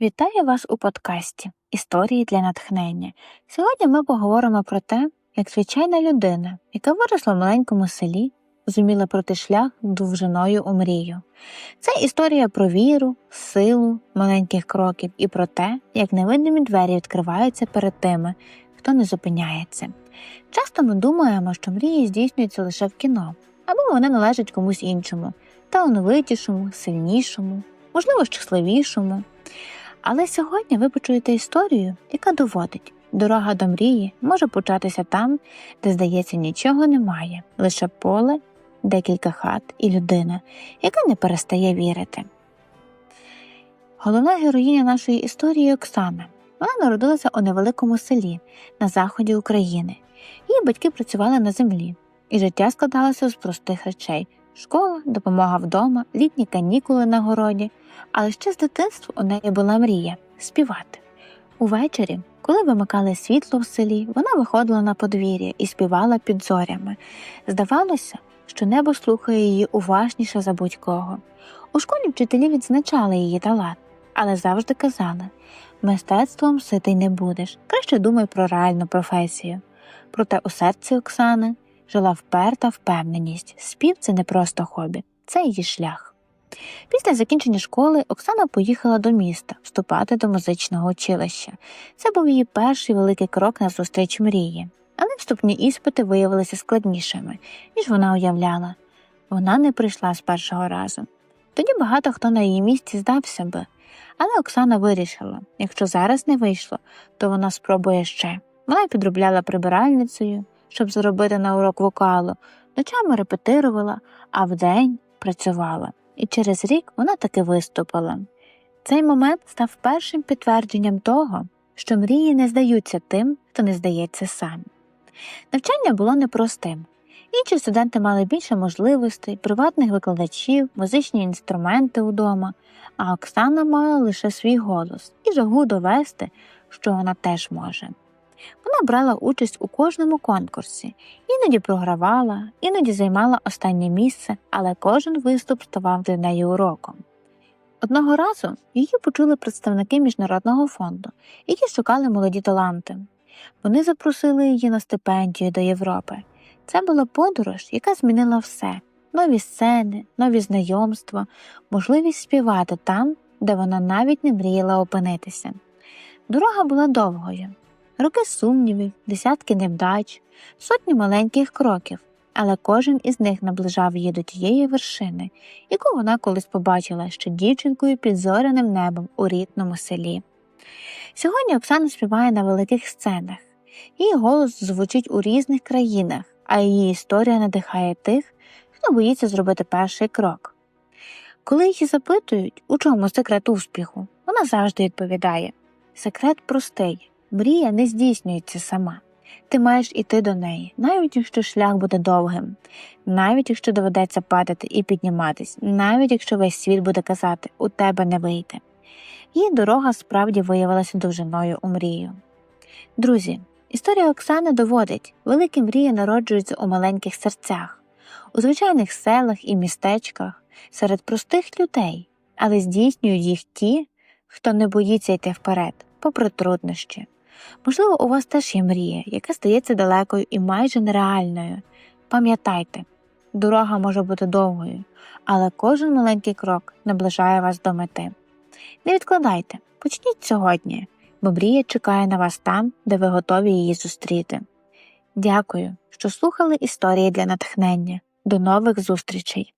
Вітаю вас у подкасті Історії для натхнення. Сьогодні ми поговоримо про те, як звичайна людина, яка виросла в маленькому селі, зуміла пройти шлях довжиною у мрію. Це історія про віру, силу маленьких кроків і про те, як невидимі двері відкриваються перед тими, хто не зупиняється. Часто ми думаємо, що мрії здійснюються лише в кіно, або вони належать комусь іншому, талановитішому, сильнішому, можливо, щасливішому. Але сьогодні ви почуєте історію, яка доводить, дорога до мрії може початися там, де, здається, нічого немає, лише поле, декілька хат і людина, яка не перестає вірити. Головна героїня нашої історії Оксана. Вона народилася у невеликому селі на заході України. Її батьки працювали на землі, і життя складалося з простих речей: школа, допомога вдома, літні канікули на городі. Але ще з дитинства у неї була мрія співати. Увечері, коли вимикали світло в селі, вона виходила на подвір'я і співала під зорями. Здавалося, що небо слухає її уважніше за будь-кого. У школі вчителі відзначали її талант, але завжди казали мистецтвом ситий не будеш, краще думай про реальну професію. Проте у серці Оксани жила вперта впевненість спів це не просто хобі, це її шлях. Після закінчення школи Оксана поїхала до міста вступати до музичного училища. Це був її перший великий крок на зустріч мрії, але вступні іспити виявилися складнішими, ніж вона уявляла. Вона не прийшла з першого разу. Тоді багато хто на її місці здався би. Але Оксана вирішила, якщо зараз не вийшло, то вона спробує ще. Вона підробляла прибиральницею, щоб заробити на урок вокалу, ночами репетирувала, а вдень працювала і через рік вона таки виступила. Цей момент став першим підтвердженням того, що мрії не здаються тим, хто не здається сам. Навчання було непростим. Інші студенти мали більше можливостей, приватних викладачів, музичні інструменти удома, а Оксана мала лише свій голос і жагу довести, що вона теж може. Вона брала участь у кожному конкурсі, іноді програвала, іноді займала останнє місце, але кожен виступ ставав для неї уроком. Одного разу її почули представники міжнародного фонду, які шукали молоді таланти. Вони запросили її на стипендію до Європи. Це була подорож, яка змінила все нові сцени, нові знайомства, можливість співати там, де вона навіть не мріяла опинитися. Дорога була довгою, роки сумнівів, десятки невдач, сотні маленьких кроків, але кожен із них наближав її до тієї вершини, яку вона колись побачила ще дівчинкою під зоряним небом у рідному селі. Сьогодні Оксана співає на великих сценах, її голос звучить у різних країнах, а її історія надихає тих, хто боїться зробити перший крок. Коли її запитують, у чому секрет успіху, вона завжди відповідає секрет простий. Мрія не здійснюється сама. Ти маєш іти до неї, навіть якщо шлях буде довгим, навіть якщо доведеться падати і підніматись, навіть якщо весь світ буде казати у тебе не вийде. Її дорога справді виявилася довжиною у мрію. Друзі, історія Оксани доводить, великі мрії народжуються у маленьких серцях, у звичайних селах і містечках, серед простих людей, але здійснюють їх ті, хто не боїться йти вперед, попри труднощі. Можливо, у вас теж є мрія, яка здається далекою і майже нереальною. Пам'ятайте, дорога може бути довгою, але кожен маленький крок наближає вас до мети. Не відкладайте, почніть сьогодні, бо мрія чекає на вас там, де ви готові її зустріти. Дякую, що слухали історії для натхнення. До нових зустрічей!